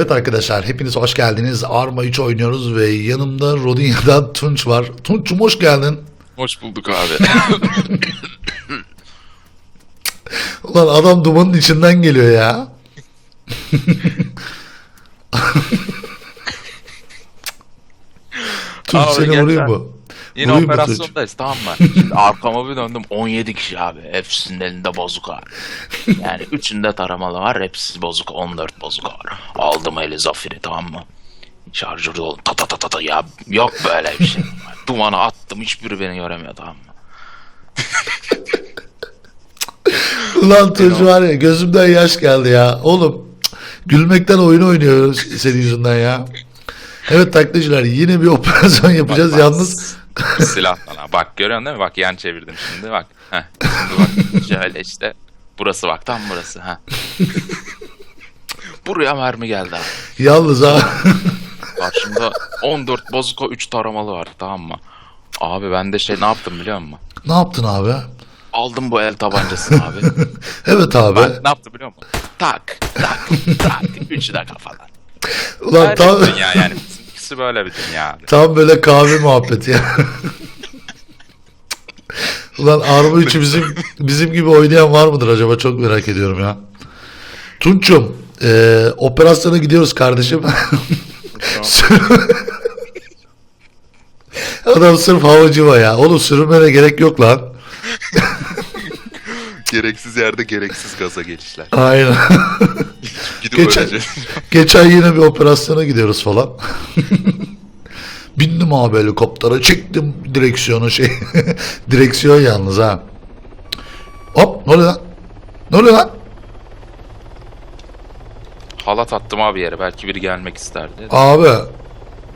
Evet arkadaşlar hepiniz hoş geldiniz. Arma 3 oynuyoruz ve yanımda Rodinya'dan Tunç var. Tunç'um hoş geldin. Hoş bulduk abi. Ulan adam dumanın içinden geliyor ya. Tunç Abi seni vurayım sen. Yine Vurayım operasyondayız tamam mı? Şimdi arkama bir döndüm 17 kişi abi. Hepsinin elinde bozuka. Yani üçünde taramalı var. Hepsi bozuk. 14 bozuk var. Aldım eli zafiri tamam mı? Şarjörü oldu. Ta ta ta ta ta. Ya yok böyle bir şey. Dumana attım. Hiçbiri beni göremiyor tamam mı? Ulan Tunç var ya gözümden yaş geldi ya. Oğlum gülmekten oyun oynuyoruz senin yüzünden ya. Evet taklitçiler yine bir operasyon yapacağız. Bak, bak, Yalnız Silah bana. Bak görüyorsun değil mi? Bak yan çevirdim şimdi bak. Heh. Şimdi bak şöyle işte. Burası bak tam burası. Heh. Buraya mermi geldi abi. yalnız ha. Karşımda 14 bozuko 3 taramalı var tamam mı? Abi ben de şey ne yaptım biliyor musun? ne yaptın abi? Aldım bu el tabancasını abi. Evet abi. Ben ne yaptım biliyor musun? Tak tak tak. Üçü de kafadan. Ulan tam, dünya yani. Bizimkisi böyle bir dünya tam böyle kahve muhabbeti ya. Ulan Arma 3'ü bizim bizim gibi oynayan var mıdır acaba? Çok merak ediyorum ya. Tunç'um e, operasyona gidiyoruz kardeşim. Adam sırf havacı var ya. Oğlum sürünmene gerek yok lan. Gereksiz yerde gereksiz gaza gelişler. Aynen. Gidip Geçen, geçen yine bir operasyona gidiyoruz falan. Bindim abi helikoptere çektim direksiyonu şey. Direksiyon yalnız ha. Hop ne oluyor lan? Ne oluyor lan? Halat attım abi yere. Belki biri gelmek isterdi. Abi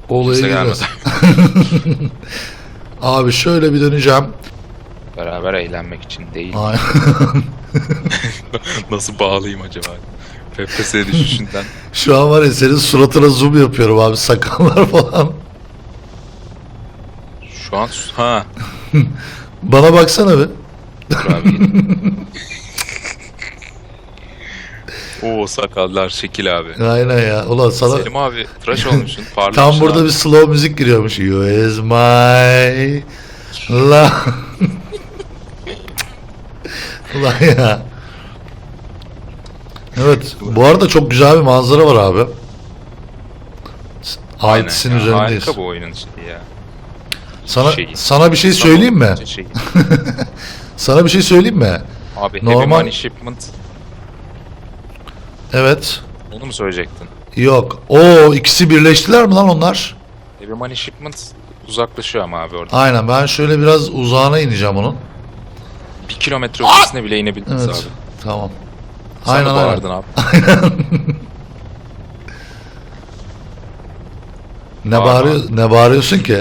olaya Kimse gireceğiz. gelmedi. Abi şöyle bir döneceğim. Beraber eğlenmek için değil. Nasıl bağlayayım acaba? FPS düşüşünden. Şu an var ya senin suratına zoom yapıyorum abi sakallar falan. Şu an ha. Bana baksana bir. Dur abi. Oo sakallar şekil abi. Aynen ya. Ulan sana Selim abi tıraş olmuşsun. Tam burada abi. bir slow müzik giriyormuş. You is my love. Ulan ya. Evet. Bu arada çok güzel bir manzara var abi. Aynen Altis'in ya, üzerindeyiz. Harika bu oyunun şeyi ya. Sana şeyi. sana bir şey söyleyeyim mi? Şey. Sana bir şey söyleyeyim mi? Abi Normal- Heavy Money Shipment Evet. onu mu söyleyecektin? Yok. O ikisi birleştiler mi lan onlar? Heavy Money Shipment uzaklaşıyor ama abi orada. Aynen ben şöyle biraz uzağına ineceğim onun. Bir kilometre ötesine bile inebildiniz Evet. abi. Tamam. Sen aynen de aynen. bağırdın abi. Ne bağırıyor ne bağırıyorsun ki?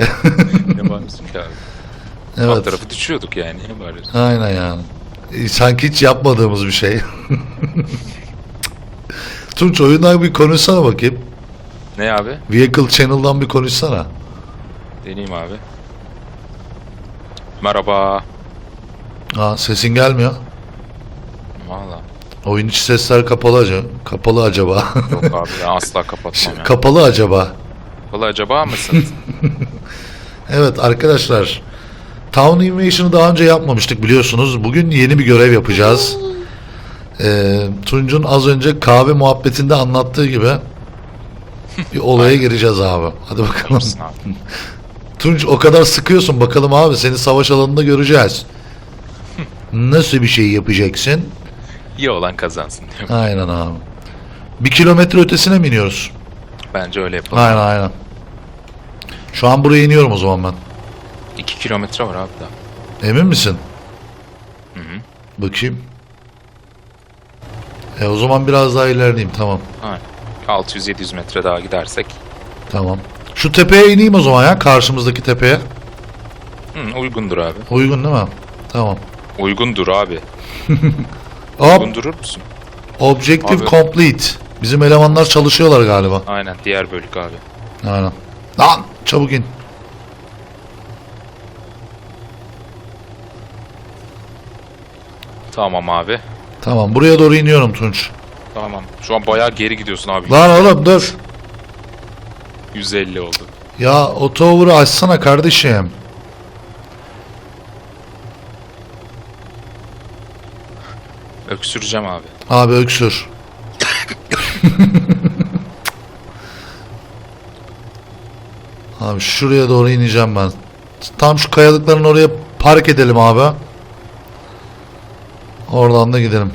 ne bağırıyorsun ki abi? Alt evet. tarafı düşüyorduk yani. Ne bağırıyorsun? Aynen yani. E, Sanki hiç yapmadığımız bir şey. Tunç oyundan bir konuşsana bakayım. Ne abi? Vehicle Channel'dan bir konuşsana. Deneyeyim abi. Merhaba. Aa, sesin gelmiyor. Valla. Oyun içi sesler kapalı acaba. Kapalı acaba. Yok abi ben asla kapatmam ya. kapalı acaba. Valla acaba mısın? Evet arkadaşlar. Town Invasion'ı daha önce yapmamıştık biliyorsunuz. Bugün yeni bir görev yapacağız. Ee, Tunç'un az önce kahve muhabbetinde anlattığı gibi bir olaya gireceğiz abi. Hadi bakalım. Tunç o kadar sıkıyorsun bakalım abi seni savaş alanında göreceğiz. Nasıl bir şey yapacaksın? İyi olan kazansın diyorum. Aynen abi. Bir kilometre ötesine mi iniyoruz? Bence öyle yapalım. Aynen aynen. Şu an buraya iniyorum o zaman ben. 2 kilometre var abi daha. Emin misin? Hı hı. Bakayım. E o zaman biraz daha ilerleyeyim tamam. Aynen. 600-700 metre daha gidersek. Tamam. Şu tepeye ineyim o zaman ya karşımızdaki tepeye. Hı, uygundur abi. Uygun değil mi? Tamam. Uygundur abi. Uygun durur musun? objective Abi. complete. Bizim elemanlar çalışıyorlar galiba. Aynen diğer bölük abi. Aynen. Lan çabuk in. Tamam abi. Tamam buraya doğru iniyorum Tunç. Tamam. Şu an bayağı geri gidiyorsun abi. Lan oğlum dur. 150 oldu. Ya o tower'ı açsana kardeşim. Öksüreceğim abi. Abi öksür. abi şuraya doğru ineceğim ben. Tam şu kayalıkların oraya park edelim abi. Oradan da gidelim.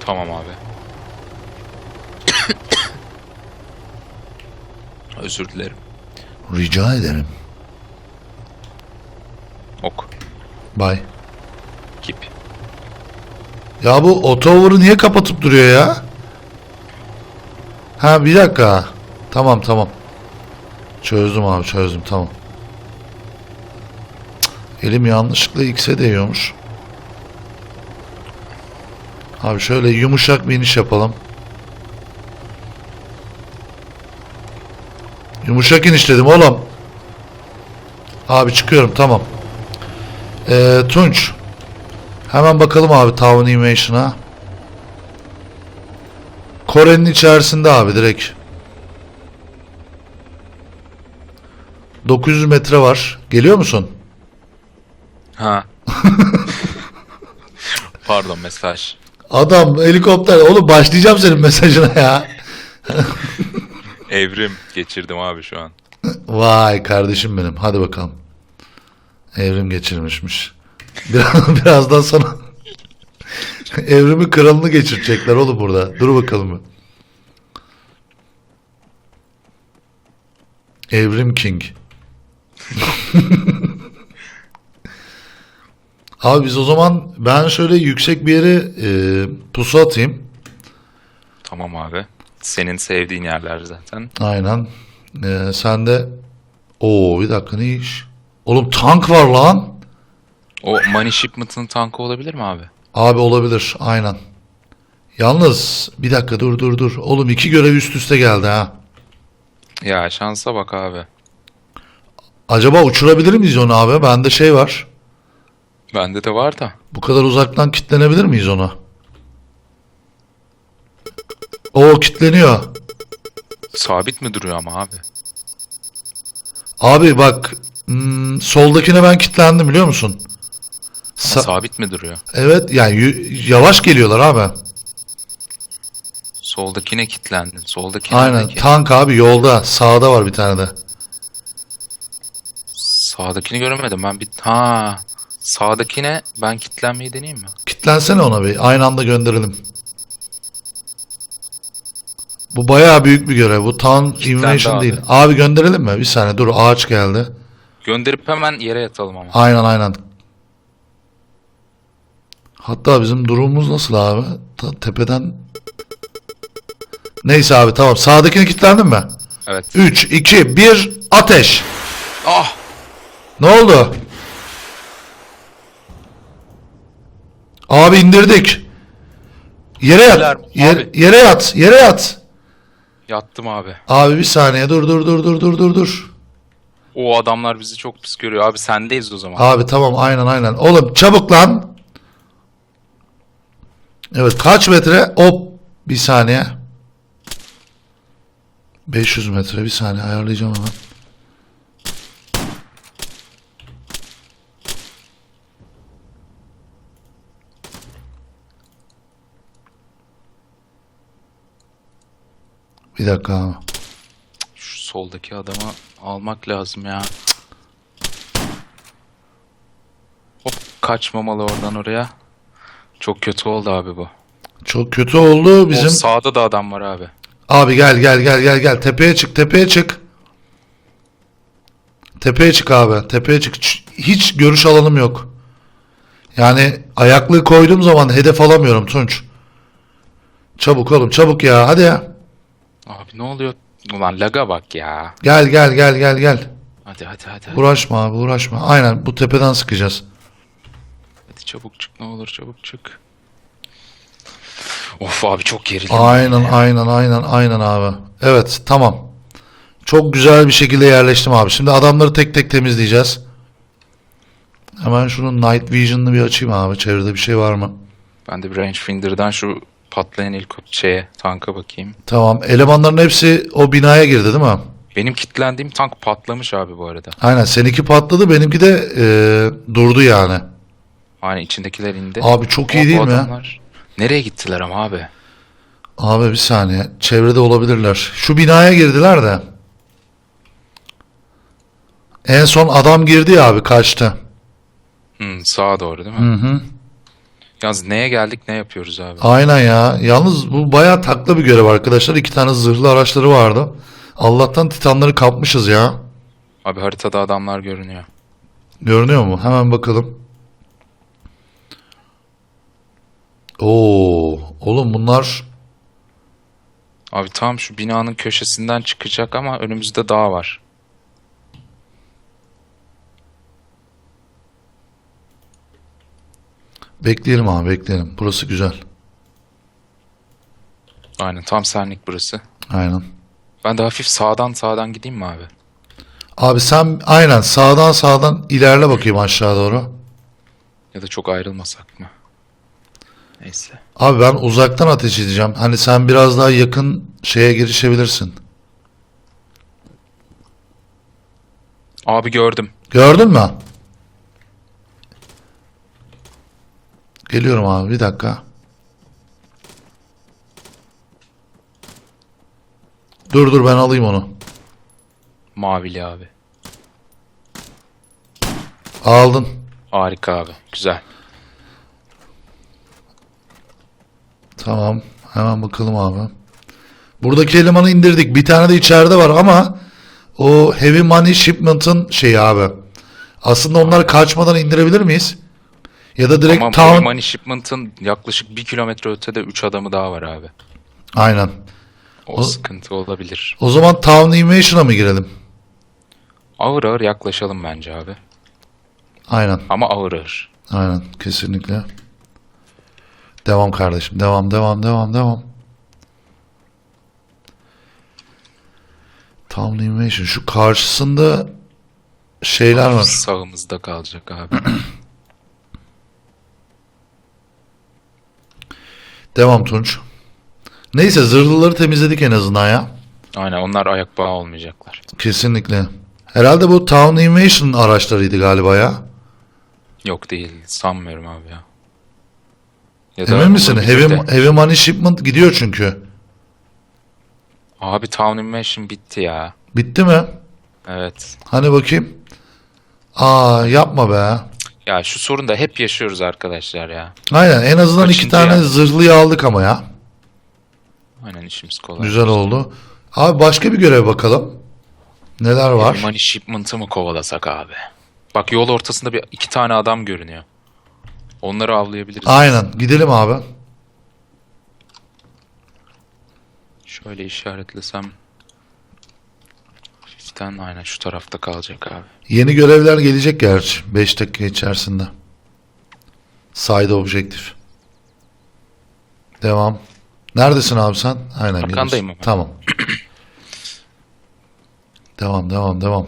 Tamam abi. Özür dilerim. Rica ederim. Ok. Bay. Kip. Ya bu o tower'ı niye kapatıp duruyor ya? Ha bir dakika. Tamam tamam. Çözdüm abi çözdüm tamam. Elim yanlışlıkla X'e değiyormuş. Abi şöyle yumuşak bir iniş yapalım. Yumuşak iniş dedim oğlum. Abi çıkıyorum tamam. Ee, Tunç. Hemen bakalım abi Town Animation'a. Kore'nin içerisinde abi direkt. 900 metre var. Geliyor musun? Ha. Pardon mesaj. Adam helikopter. Oğlum başlayacağım senin mesajına ya. Evrim geçirdim abi şu an. Vay kardeşim benim. Hadi bakalım. Evrim geçirmişmiş. Biraz, birazdan sana evrimi kralını geçirecekler oğlum burada. Dur bakalım. Evrim King. Abi biz o zaman ben şöyle yüksek bir yere e, pusu atayım. Tamam abi. Senin sevdiğin yerler zaten. Aynen. E, sen de Oo bir dakika ne iş? Oğlum tank var lan. O Money Shipment'ın tankı olabilir mi abi? Abi olabilir aynen. Yalnız bir dakika dur dur dur. Oğlum iki görev üst üste geldi ha. Ya şansa bak abi. Acaba uçurabilir miyiz onu abi? Bende şey var. Bende de var da. Bu kadar uzaktan kitlenebilir miyiz ona? O kitleniyor. Sabit mi duruyor ama abi? Abi bak hmm, soldakine ben kitlendim biliyor musun? Sa- Sabit mi duruyor? evet yani yavaş geliyorlar abi. Soldakine kilitlendin. Soldakine Aynen tank abi yolda sağda var bir tane de. Sağdakini göremedim ben bir... Ha. Sağdakine ben kilitlenmeyi deneyeyim mi? Kitlensene ona bir aynı anda gönderelim. Bu bayağı büyük bir görev. Bu Town Invasion abi. değil. Abi gönderelim mi? Bir saniye dur ağaç geldi. Gönderip hemen yere yatalım ama. Aynen aynen. Hatta bizim durumumuz nasıl abi? Ta- tepeden... Neyse abi tamam. Sağdakini kilitlendin mi? Evet. 3, 2, 1, ateş. Ah! Ne oldu? Abi indirdik. Yere yat. Yer- abi. yere yat. Yere yat. Yattım abi. Abi bir saniye dur dur dur dur dur dur dur. O adamlar bizi çok pis görüyor. Abi sendeyiz o zaman. Abi tamam aynen aynen. Oğlum çabuk lan. Evet kaç metre? Hop bir saniye. 500 metre bir saniye ayarlayacağım hemen. Bir dakika. Şu soldaki adamı almak lazım ya. Hop kaçmamalı oradan oraya. Çok kötü oldu abi bu. Çok kötü oldu bizim. O sağda da adam var abi. Abi gel gel gel gel gel tepeye çık tepeye çık. Tepeye çık abi tepeye çık. Hiç görüş alanım yok. Yani ayaklığı koyduğum zaman hedef alamıyorum Tunç. Çabuk oğlum çabuk ya hadi ya. Abi ne oluyor? Ulan laga bak ya. Gel gel gel gel gel. Hadi hadi hadi. Hadi, Uğraşma abi uğraşma. Aynen bu tepeden sıkacağız. Çabuk çık ne olur çabuk çık. Of abi çok gerildim. Aynen aynen aynen aynen abi. Evet tamam. Çok güzel bir şekilde yerleştim abi. Şimdi adamları tek tek temizleyeceğiz. Hemen şunun Night Vision'ını bir açayım abi. Çevrede bir şey var mı? Ben de bir rangefinder'dan şu patlayan ilk şeye tanka bakayım. Tamam. Elemanların hepsi o binaya girdi değil mi? Benim kilitlendiğim tank patlamış abi bu arada. Aynen. Seninki patladı. Benimki de e, durdu yani. Hani içindekiler indi. Abi çok iyi değil mi ya? adamlar Nereye gittiler ama abi? Abi bir saniye. Çevrede olabilirler. Şu binaya girdiler de. En son adam girdi ya abi kaçtı. Hmm, sağa doğru değil mi? Hı hı. Yalnız neye geldik ne yapıyoruz abi? Aynen ya. Yalnız bu bayağı takla bir görev arkadaşlar. İki tane zırhlı araçları vardı. Allah'tan titanları kapmışız ya. Abi haritada adamlar görünüyor. Görünüyor mu? Hemen bakalım. Oo, oğlum bunlar Abi tam şu binanın köşesinden çıkacak ama önümüzde dağ var. bekleyelim abi bekleyelim. Burası güzel. Aynen tam senlik burası. Aynen. Ben de hafif sağdan sağdan gideyim mi abi? Abi sen aynen sağdan sağdan ilerle bakayım aşağı doğru. Ya da çok ayrılmasak mı? Neyse. Abi ben uzaktan ateş edeceğim. Hani sen biraz daha yakın şeye girişebilirsin. Abi gördüm. Gördün mü? Geliyorum abi bir dakika. Dur dur ben alayım onu. Mavili abi. Aldın. Harika abi. Güzel. Tamam. Hemen bakalım abi. Buradaki elemanı indirdik. Bir tane de içeride var ama o Heavy Money Shipment'ın şeyi abi. Aslında onları kaçmadan indirebilir miyiz? Ya da direkt Ama town... Money Shipment'ın yaklaşık bir kilometre ötede 3 adamı daha var abi. Aynen. O, O- sıkıntı olabilir. O zaman Town Invasion'a mı girelim? Ağır ağır yaklaşalım bence abi. Aynen. Ama ağır ağır. Aynen. Kesinlikle. Devam kardeşim. Devam, devam, devam, devam. Town Invasion. Şu karşısında şeyler var. Sağımızda kalacak abi. Devam Tunç. Neyse zırhlıları temizledik en azından ya. Aynen onlar ayak bağı olmayacaklar. Kesinlikle. Herhalde bu Town Invasion araçlarıydı galiba ya. Yok değil sanmıyorum abi ya. Ya Emin misin? Heavy. Heavy Money Shipment gidiyor çünkü. Abi Town Invasion bitti ya. Bitti mi? Evet. Hani bakayım. Aa yapma be. Ya şu sorun da hep yaşıyoruz arkadaşlar ya. Aynen en azından iki Kaçıncı tane ya? zırhlıyı aldık ama ya. Aynen işimiz kolay. Güzel oldu. Abi başka bir görev bakalım. Neler var? Money Shipment'ı mı kovalasak abi? Bak yol ortasında bir iki tane adam görünüyor. Onları avlayabiliriz. Aynen gidelim abi. Şöyle işaretlesem. Hafiften aynen şu tarafta kalacak abi. Yeni görevler gelecek gerçi 5 dakika içerisinde. Side objektif. Devam. Neredesin abi sen? Aynen Arkandayım geliyorsun. abi. Tamam. devam devam devam.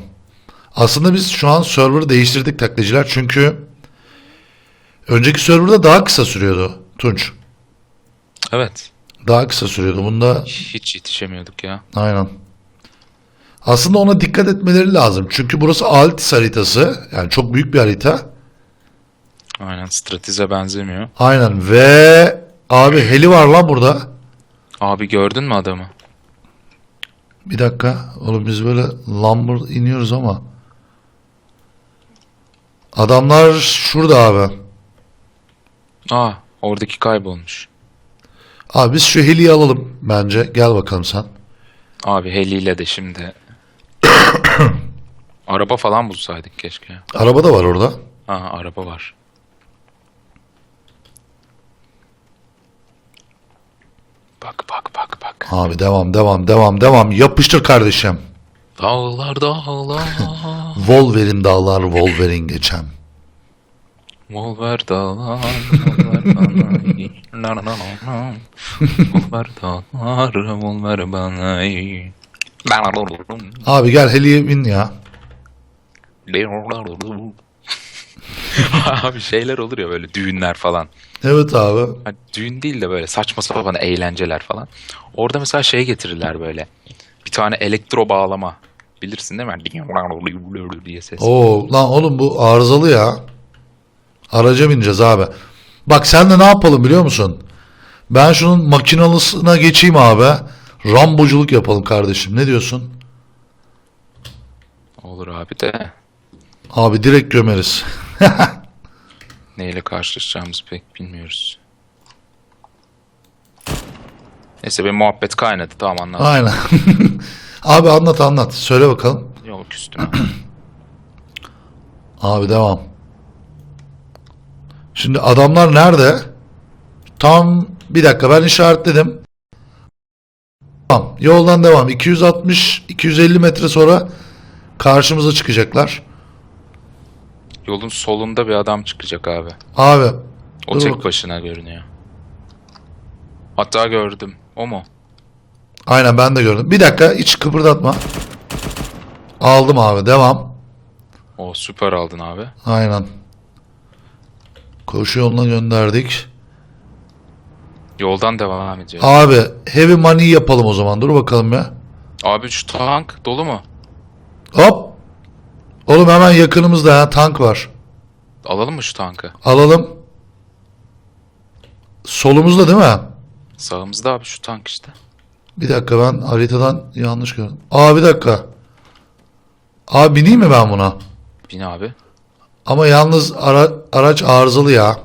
Aslında biz şu an server'ı değiştirdik taklitçiler çünkü önceki serverda daha kısa sürüyordu Tunç. Evet. Daha kısa sürüyordu. Bunda Hiç yetişemiyorduk ya. Aynen. Aslında ona dikkat etmeleri lazım. Çünkü burası Altis haritası. Yani çok büyük bir harita. Aynen stratize benzemiyor. Aynen ve abi heli var lan burada. Abi gördün mü adamı? Bir dakika. Oğlum biz böyle lumber iniyoruz ama. Adamlar şurada abi. Aa oradaki kaybolmuş. Abi biz şu heliyi alalım bence. Gel bakalım sen. Abi heliyle de şimdi. araba falan bulsaydık keşke. Araba da var orada. Ha araba var. Bak bak bak bak. Abi devam devam devam devam. Yapıştır kardeşim. Dağlar dağlar. Wolverine dağlar Wolverine geçem. Volver dağlar. Volver bana. Na na na na. Volver dağlar. Volver bana. Abi gel heliye bin ya. Abi şeyler olur ya böyle düğünler falan. Evet abi. Hani düğün değil de böyle saçma sapan eğlenceler falan. Orada mesela şey getirirler böyle. Bir tane elektro bağlama. Bilirsin değil mi? diye ses. Oo lan oğlum bu arızalı ya. Araca bineceğiz abi. Bak sen de ne yapalım biliyor musun? Ben şunun makinalısına geçeyim abi. Ramboculuk yapalım kardeşim. Ne diyorsun? Olur abi de Abi direkt gömeriz. neyle karşılaşacağımızı pek bilmiyoruz. Neyse benim muhabbet kaynadı tamam anladım. Aynen. abi anlat anlat. Söyle bakalım. Yok üstüne. Abi devam. Şimdi adamlar nerede? Tam bir dakika ben işaretledim. Tamam. Yoldan devam. 260 250 metre sonra karşımıza çıkacaklar. Yolun solunda bir adam çıkacak abi. Abi O tek bak- başına görünüyor. Hatta gördüm. O mu? aynen ben de gördüm. Bir dakika hiç kıpırdatma. Aldım abi devam. O süper aldın abi. Aynen. Koşu yoluna gönderdik. Yoldan devam ediyor. Abi heavy money yapalım o zaman. Dur bakalım ya. Abi şu tank dolu mu? Hop. Oğlum hemen yakınımızda ha tank var. Alalım mı şu tankı? Alalım. Solumuzda değil mi? Sağımızda abi şu tank işte. Bir dakika ben haritadan yanlış gördüm. Aa bir dakika. Abi bineyim mi ben buna? Bin abi. Ama yalnız ara- araç arızalı ya.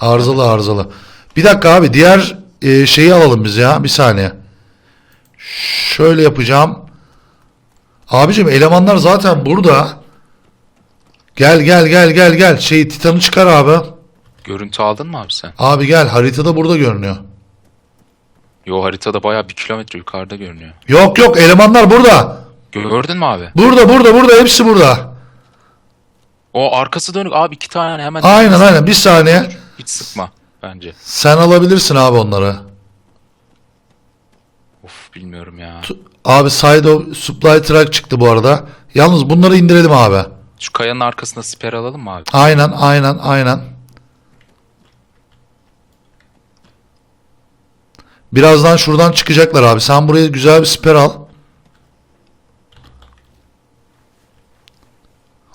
Arızalı arızalı. Bir dakika abi diğer e, şeyi alalım biz ya. Bir saniye. Şöyle yapacağım. Abicim elemanlar zaten burada. Gel gel gel gel gel. Şey Titan'ı çıkar abi. Görüntü aldın mı abi sen? Abi gel haritada burada görünüyor. Yo haritada bayağı bir kilometre yukarıda görünüyor. Yok yok elemanlar burada. Gördün mü abi? Burada burada burada hepsi burada. O arkası dönük abi iki tane hemen. Aynen aynen bir saniye. Hiç sıkma bence. Sen alabilirsin abi onları. Of bilmiyorum ya. Abi side of supply truck çıktı bu arada. Yalnız bunları indirelim abi. Şu kayanın arkasında siper alalım mı abi? Aynen aynen aynen. Birazdan şuradan çıkacaklar abi. Sen buraya güzel bir siper al.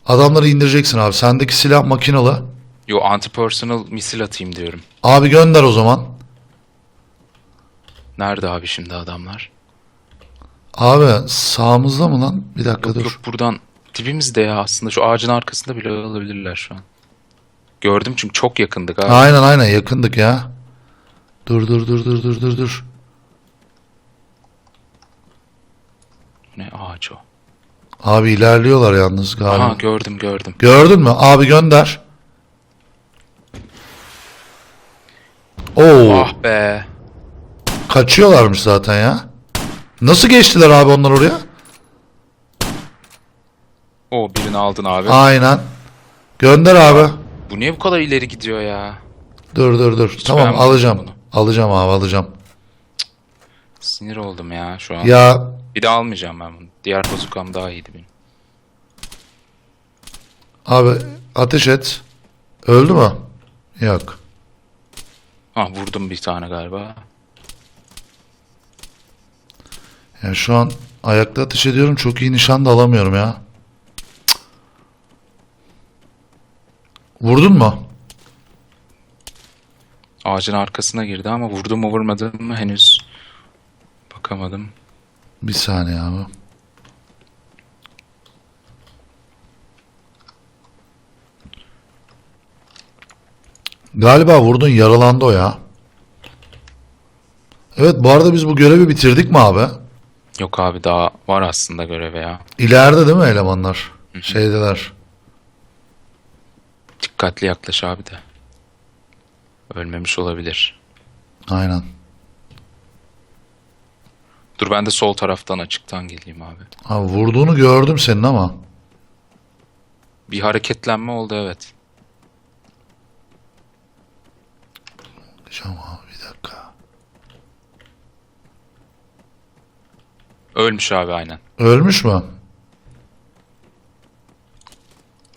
Adamları indireceksin abi. Sendeki silah makinalı. Yo anti-personal misil atayım diyorum. Abi gönder o zaman. Nerede abi şimdi adamlar? Abi sağımızda mı lan? Bir dakika Yok dur. yok buradan dibimizde ya aslında şu ağacın arkasında bile olabilirler şu an. Gördüm çünkü çok yakındık abi. Aynen aynen yakındık ya. Dur dur dur dur dur dur dur. Ne ağacı o? Abi ilerliyorlar yalnız galiba. Aha gördüm gördüm. Gördün mü? Abi gönder. Oo, Ah be. kaçıyorlarmış zaten ya. Nasıl geçtiler abi onlar oraya? O birini aldın abi. Aynen. Gönder abi. Bu niye bu kadar ileri gidiyor ya? Dur dur dur. tamam beğenmedim alacağım. bunu. Alacağım abi alacağım. Sinir oldum ya şu an. Ya Bir de almayacağım ben bunu. Diğer bazukam daha iyiydi benim. abi ateş et. Öldü mü? Yok. Ha vurdum bir tane galiba. Yani şu an ayakta ateş ediyorum. Çok iyi nişan da alamıyorum ya. Cık. Vurdun mu? Ağacın arkasına girdi ama vurdum mu vurmadım mı henüz bakamadım. Bir saniye abi. Galiba vurdun yaralandı o ya. Evet bu arada biz bu görevi bitirdik mi abi? Yok abi daha var aslında göreve ya. İleride değil mi elemanlar? Şeydeler. Dikkatli yaklaş abi de. Ölmemiş olabilir. Aynen. Dur ben de sol taraftan açıktan geleyim abi. Abi vurduğunu gördüm senin ama. Bir hareketlenme oldu evet. Bakacağım abi bir dakika. Ölmüş abi aynen. Ölmüş mü?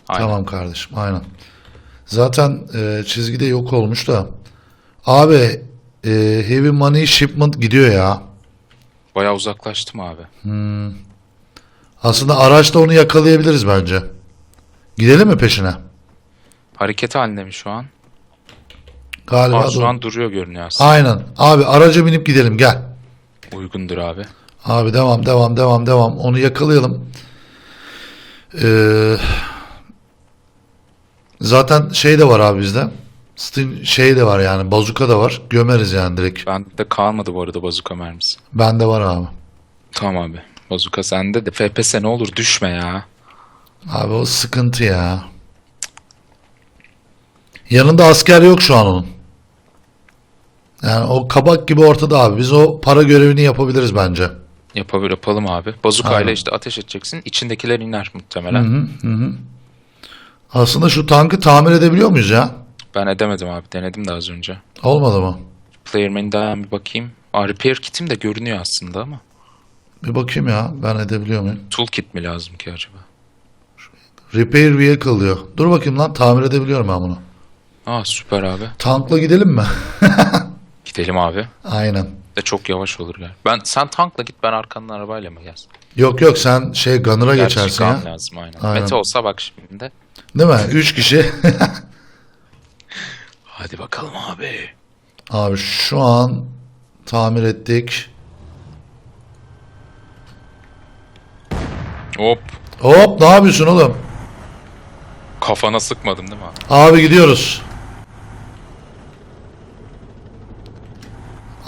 Aynen. Tamam kardeşim aynen. Zaten e, çizgide yok olmuş da Abi e, Heavy Money Shipment gidiyor ya. Bayağı uzaklaştım abi. Aslında araçta onu yakalayabiliriz bence. Gidelim mi peşine? Hareket halinde mi şu an? Galiba Aa, şu doğru. an duruyor görünüyor aslında. Aynen. Abi araca binip gidelim gel. Uygundur abi. Abi devam devam devam devam. Onu yakalayalım. Ee, zaten şey de var abi bizde. Stin şey de var yani bazuka da var. Gömeriz yani direkt. Bende kalmadı bu arada bazuka mermisi. Bende var abi. Tamam abi. Bazuka sende de FPS ne olur düşme ya. Abi o sıkıntı ya. Yanında asker yok şu an onun. Yani o kabak gibi ortada abi. Biz o para görevini yapabiliriz bence. Yapabilir yapalım abi. Bazukayla Aynen. işte ateş edeceksin. İçindekiler iner muhtemelen. Aslında şu tankı tamir edebiliyor muyuz ya? Ben edemedim abi. Denedim de az önce. Olmadı mı? Player menüden bir bakayım. Aa, repair kitim de görünüyor aslında ama. Bir bakayım ya. Ben edebiliyor muyum? Toolkit mi lazım ki acaba? Repair vehicle diyor. Dur bakayım lan tamir edebiliyorum ben bunu. Aa süper abi. Tankla gidelim mi? Gidelim abi. Aynen. De çok yavaş olur yani. Ben sen tankla git ben arkandan arabayla mı gelsin? Yok yok sen şey Gunner'a Gerçi geçersin gun ya. lazım aynen. Aynen. Mete olsa bak şimdi. Değil mi? Üç kişi. Hadi bakalım abi. Abi şu an tamir ettik. Hop. Hop ne yapıyorsun oğlum? Kafana sıkmadım değil mi abi? Abi gidiyoruz.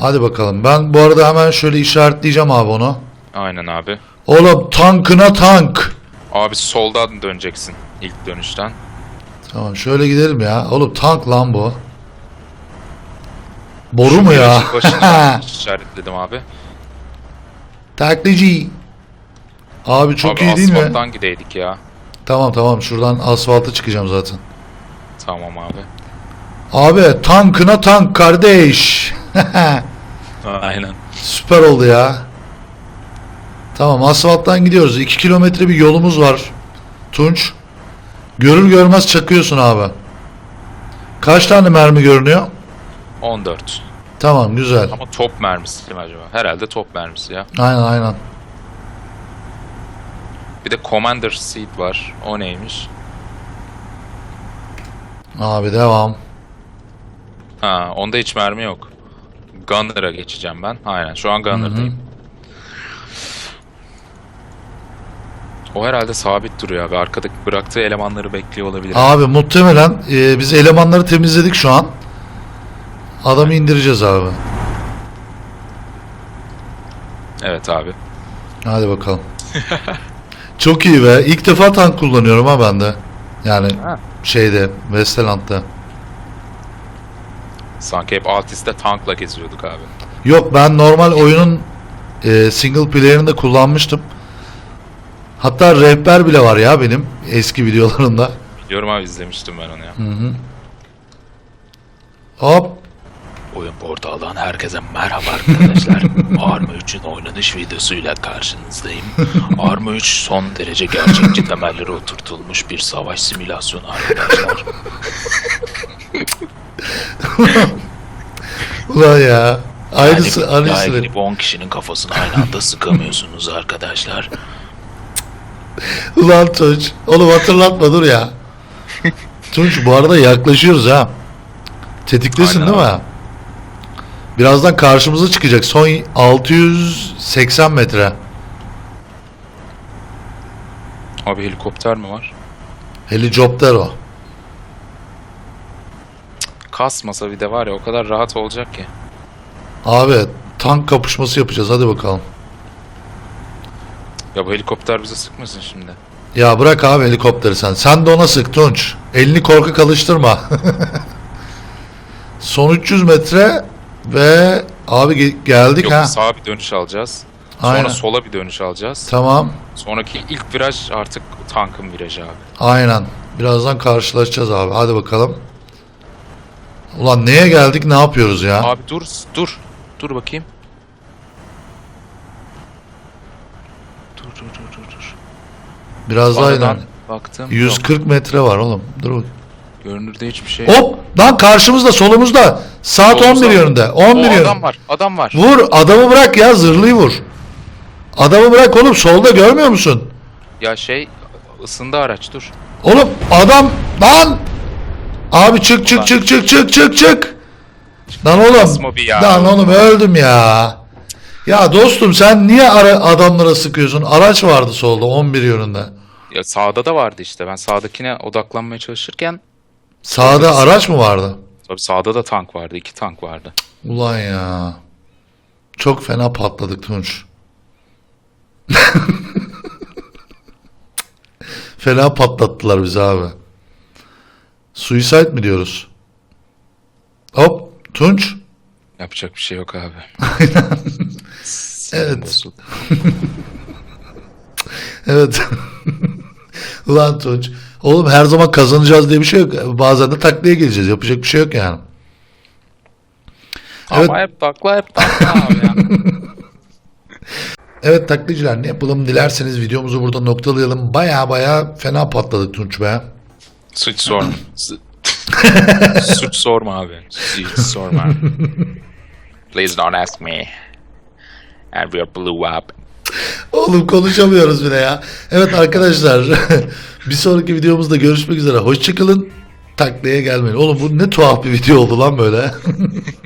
Hadi bakalım. Ben bu arada hemen şöyle işaretleyeceğim abi onu. Aynen abi. Oğlum tankına tank. Abi soldan döneceksin ilk dönüşten. Tamam şöyle gidelim ya. Oğlum tank lan bu. Boru mu ya? İşaretledim abi. Taklacı. Abi çok abi iyi değil mi? asfalttan gideydik ya. Tamam tamam şuradan asfalta çıkacağım zaten. Tamam abi. Abi tankına tank kardeş. Aynen. Süper oldu ya. Tamam asfalttan gidiyoruz. 2 kilometre bir yolumuz var. Tunç. Görür görmez çakıyorsun abi. Kaç tane mermi görünüyor? 14. Tamam güzel. Ama top mermisi mi acaba? Herhalde top mermisi ya. Aynen aynen. Bir de Commander Seed var. O neymiş? Abi devam. Ha, onda hiç mermi yok. Gunner'a geçeceğim ben. Aynen, şu an Gunner'dayım. O herhalde sabit duruyor abi. Arkadaki bıraktığı elemanları bekliyor olabilir. Abi muhtemelen e, biz elemanları temizledik şu an. Adamı indireceğiz abi. Evet abi. Hadi bakalım. Çok iyi be. İlk defa tank kullanıyorum ha ben de. Yani Ha. şeyde Westerland'da. Sanki hep Altis'te tankla geziyorduk abi. Yok ben normal oyunun e, single player'ını da kullanmıştım. Hatta rehber bile var ya benim eski videolarımda. Biliyorum abi izlemiştim ben onu ya. Hop. Oyun portaldan herkese merhaba arkadaşlar. Arma 3'ün oynanış videosuyla karşınızdayım. Arma 3 son derece gerçekçi temelleri oturtulmuş bir savaş simülasyonu arkadaşlar. Ulan ya. Aynısı Yani aynısı. girip 10 kişinin kafasını aynı anda sıkamıyorsunuz arkadaşlar. Ulan Tunç. Oğlum hatırlatma dur ya. Tunç bu arada yaklaşıyoruz ha. Tetiktesin Aynen değil mi? Birazdan karşımıza çıkacak. Son 680 metre. Abi helikopter mi var? Helicopter o. Kasmasa bir de var ya o kadar rahat olacak ki. Abi tank kapışması yapacağız hadi bakalım. Ya bu helikopter bize sıkmasın şimdi. Ya bırak abi helikopteri sen. Sen de ona sık Tunç. Elini korkak alıştırma. Son 300 metre ve abi ge- geldik Yok ha. sağa bir dönüş alacağız. Sonra Aynen. sola bir dönüş alacağız. Tamam. Sonraki ilk viraj artık tankın virajı abi. Aynen. Birazdan karşılaşacağız abi. Hadi bakalım. Ulan neye geldik ne yapıyoruz ya? Abi dur dur. Dur bakayım. Dur dur dur dur. dur. Biraz daha Aradan baktım. Yok. 140 metre var oğlum. Dur bak. Görünürde hiçbir şey yok. Hop lan karşımızda solumuzda. Saat Solumuzda 11 mı? yönünde. O 11 yönünde. adam var. Adam var. Vur adamı bırak ya zırhlıyı vur. Adamı bırak oğlum solda görmüyor musun? Ya şey ısındı araç dur. Oğlum adam lan. Abi çık çık çık çık çık çık çık. Lan oğlum. Basma bir ya. Lan oğlum öldüm ya. Ya dostum sen niye ara adamlara sıkıyorsun? Araç vardı solda 11 yönünde. Ya sağda da vardı işte. Ben sağdakine odaklanmaya çalışırken Sağda araç mı vardı? tabii sağda da tank vardı. iki tank vardı. Ulan ya. Çok fena patladık Tunç. fena patlattılar bizi abi. Suicide mi diyoruz? Hop Tunç. Yapacak bir şey yok abi. Evet. Evet. Ulan Tunç. Oğlum her zaman kazanacağız diye bir şey yok. Bazen de taklaya geleceğiz. Yapacak bir şey yok yani. Evet. Ama hep takla hep takla abi ya. Evet taklitçiler ne yapalım dilerseniz videomuzu burada noktalayalım. Baya baya fena patladık Tunç be. Suç sorma. Su- Suç sorma abi. Suç sorma. Please don't ask me. And we blew up. Oğlum konuşamıyoruz bile ya. Evet arkadaşlar bir sonraki videomuzda görüşmek üzere. Hoşçakalın. Taklaya gelmeyin. Oğlum bu ne tuhaf bir video oldu lan böyle.